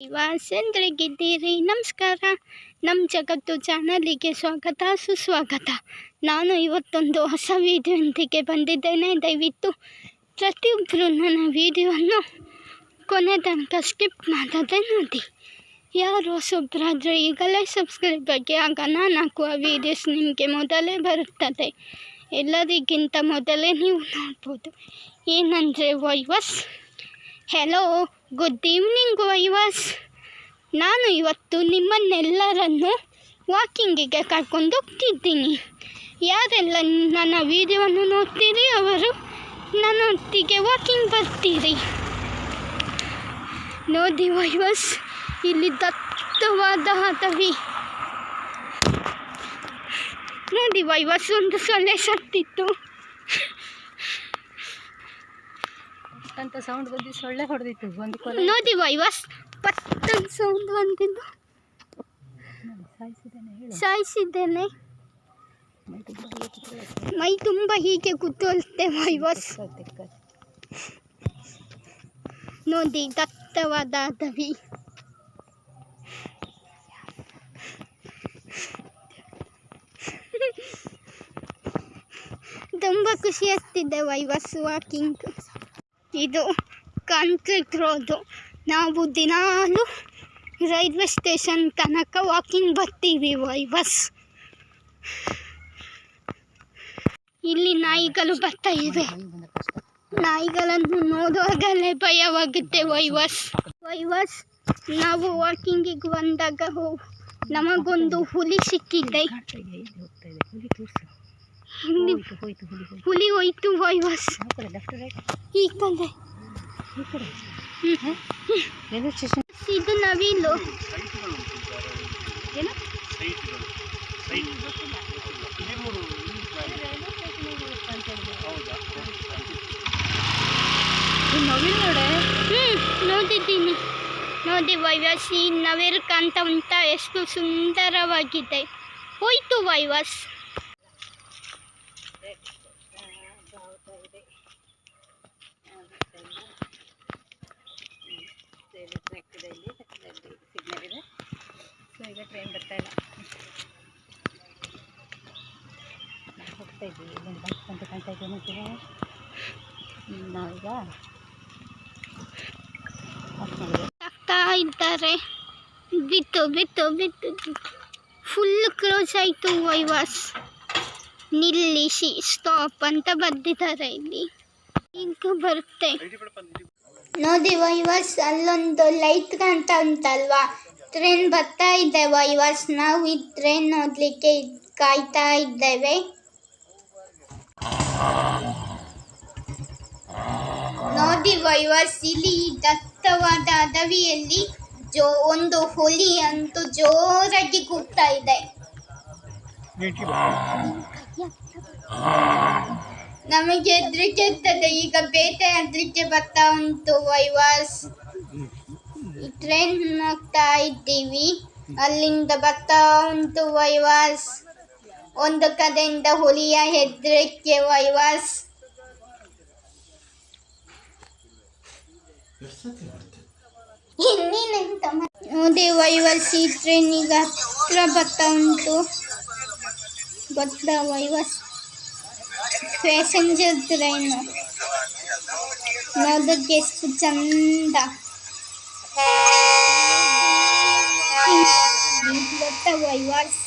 ವಾಸಂದ್ರಿಗಿದ್ದೀರಿ ನಮಸ್ಕಾರ. ನಮ್ಮ ಜಗತ್ತು ಚಾನಲಿಗೆ ಸ್ವಾಗತ, ಸುಸ್ವಾಗತ. ನಾನು ಇವತ್ತೊಂದು ಹೊಸ ವಿಡಿಯೋಂದಿಗೆ ಬಂದಿದ್ದೇನೆ. ದಯವಿಟ್ಟು ಪ್ರತಿಯೊಬ್ಬರು ನನ್ನ ವಿಡಿಯೋವನ್ನು ಕೊನೆ ತನಕ ಸ್ಕಿಪ್ ಮಾಡದೆ ನೋಡಿ. ಯಾರು ಹೊಸೊಬ್ಬರಾದರೆ ಈಗಲೇ ಸಬ್ಸ್ಕ್ರೈಬ್ ಆಗಿ, ಆಗ ನಾನು ಹಾಕುವ ವೀಡಿಯೋಸ್ ನಿಮಗೆ ಮೊದಲೇ ಬರುತ್ತದೆ. ಎಲ್ಲರಿಗಿಂತ ಮೊದಲೇ ನೀವು ನೋಡ್ಬೋದು. ಏನಂದರೆ, ವೈವಸ್ ಹೆಲೋ ಗುಡ್ ಈವ್ನಿಂಗ್ ವೈವಸ್ ನಾನು ಇವತ್ತು ನಿಮ್ಮನ್ನೆಲ್ಲರನ್ನು ವಾಕಿಂಗಿಗೆ ಕರ್ಕೊಂಡು ಹೋಗ್ತಿದ್ದೀನಿ. ಯಾರೆಲ್ಲ ನನ್ನ ವೀಡಿಯೋವನ್ನು ನೋಡ್ತೀರಿ, ಅವರು ನನ್ನೊಟ್ಟಿಗೆ ವಾಕಿಂಗ್ ಬರ್ತೀರಿ. ನೋಡಿ ವೈವಸ್ ಇಲ್ಲಿ ದತ್ತವಾದ ಹದವಿ ನೋಡಿ ವೈವರ್ಸ್ ಒಂದು ಸೊಳ್ಳೆ ಸತ್ತಿತ್ತು. ಅಂತ ಸೌಂಡ್ ಬಂದು ಸೊಳ್ಳೆ ಹೊಡೆದಿತ್ತು ಒಂದು ಕೊಲೆ. ನೋಡಿ ವೈವಸ್ ಪಟ್ಟನ್ ಸೌಂಡ್ ಬಂದಿದ್ದು. ಸಾಯಿಸಿದ್ದೇನೆ ಮೈ ತುಂಬ ಹೀಗೆ ಕೂತ್ಕೊಳ್ತೆ ವೈವಸ್. ನೋಡಿ ದತ್ತವಾದ ದವಿ ತುಂಬ ಖುಷಿ ಆಗ್ತಿದೆ ವೈವಸ್ ವಾಕಿಂಗ್ ಇದು ಕಾಂಕ್ರೀಟ್ ರೋಡು. ನಾವು ದಿನಾಲು ರೈಲ್ವೆ ಸ್ಟೇಷನ್ ತನಕ ವಾಕಿಂಗ್ ಬರ್ತೀವಿ ವೈವಸ್ ಇಲ್ಲಿ ನಾಯಿಗಳು ಬರ್ತಾ ಇವೆ. ನಾಯಿಗಳನ್ನು ನೋಡುವಾಗಲೇ ಭಯವಾಗುತ್ತೆ ವೈವಸ್ ವೈವಸ್ ನಾವು ವಾಕಿಂಗಿಗೆ ಬಂದಾಗ ನಮಗೊಂದು ಹುಲಿ ಸಿಕ್ಕಿದೆ. ಹುಲಿ ಹೋಯ್ತು ಹೋಯ್ತು ಹುಲಿ ಹೋಯ್ತು ಹುಲಿ ಹೋಯ್ತು ವೈವಸ್ ಯಾವ ಕಡೆ ಲೆಫ್ಟ್ ರೈಟ್ ಈ ಕಡೆ ಈ ಕಡೆ ಹ್ಮ್. ರೈಲ್ವೆ ಸ್ಟೇಷನ್ ಇದು ನವಿಲು ನವಿಲ್ ನೋಡೆ ಹ್ಞೂ ನೋಡಿದ್ದೀನಿ ನೋಡಿ ವೈವಾಸಿ ಈ ನವಿಲು ಕಾಣ್ತಾ ಉಂಟ ಎಷ್ಟು ಸುಂದರವಾಗಿದೆ ಹೋಯ್ತು ವೈವಸ್ ಇದೆ. ಪಕ್ಕದಲ್ಲಿ ಸಿಗ್ನಲ್ ಇದೆ. ಸೊ ಈಗ ಟ್ರೈನ್ ಇಲ್ಲ. ಹೋಗ್ತಾ ಆಗ್ತಾ ಇದ್ದಾರೆ. ಬಿತ್ತು ಬಿತ್ತು ಬಿತ್ತು ಫುಲ್ ಕ್ಲೋಸ್ ಆಯಿತು, ವೈವಾಸ್. ನಿಲ್ಲಿಸಿ. ಸ್ಟಾಪ್ ಅಂತ ಬರ್ದಿದ್ದಾರೆ ಇಲ್ಲಿ. ಈಗ ಬರುತ್ತೆ. ನೋಡಿ ವೈವರ್ಸ್, ಅಲ್ಲೊಂದು ಲೈಟ್ ಕಾಣ್ತಾ ಉಂಟಲ್ವಾ? ಟ್ರೈನ್ ಬರ್ತಾ ಇದೆ ವೈವರ್ಸ್. ನಾವು ಈ ಟ್ರೈನ್ ನೋಡ್ಲಿಕ್ಕೆ ಕಾಯ್ತಾ ಇದ್ದೇವೆ. ನೋಡಿ ವೈವರ್ಸ್, ಇಲ್ಲಿ ದತ್ತವಾದ ಅಡವಿಯಲ್ಲಿ ಜೋ ಒಂದು ಹುಲಿ ಅಂತೂ ಜೋರಾಗಿ ಕೂಗ್ತಾ ಇದೆ. ನಮಗೆ ಹೆದರಿಕೆ ಇರ್ತದೆ ಈಗ ಬೇಟೆ ಆಡ್ಲಿಕ್ಕೆ ಬರ್ತಾ ಉಂಟು ವೈವಾಸ್ ಈ ಟ್ರೈನ್ ಹೋಗ್ತಾ ಇದ್ದೀವಿ ಅಲ್ಲಿಂದ ಬರ್ತಾ ಉಂಟು ವೈವಾಸ್ ಒಂದು ಕಡೆಯಿಂದ ಹುಲಿಯ ಹೆದರಿಕೆ ವೈವಾಸ್ ಇನ್ನೇನೆಂತ ಮಾಡ್- ನೋಡಿ ವೈವಸ್ ಈ ಟ್ರೈನ್ ಈಗ ಹತ್ರ ಬರ್ತಾ ಉಂಟು ಗೊತ್ತಾ ವೈವಸ್ ಪ್ಯಾಸೆಂಜರ್ ಟ್ರೈನ್ ನೋಡೋಕ್ಕೆ ಎಷ್ಟು ಚಂದ ಗೊತ್ತಾ ವೈವಸ್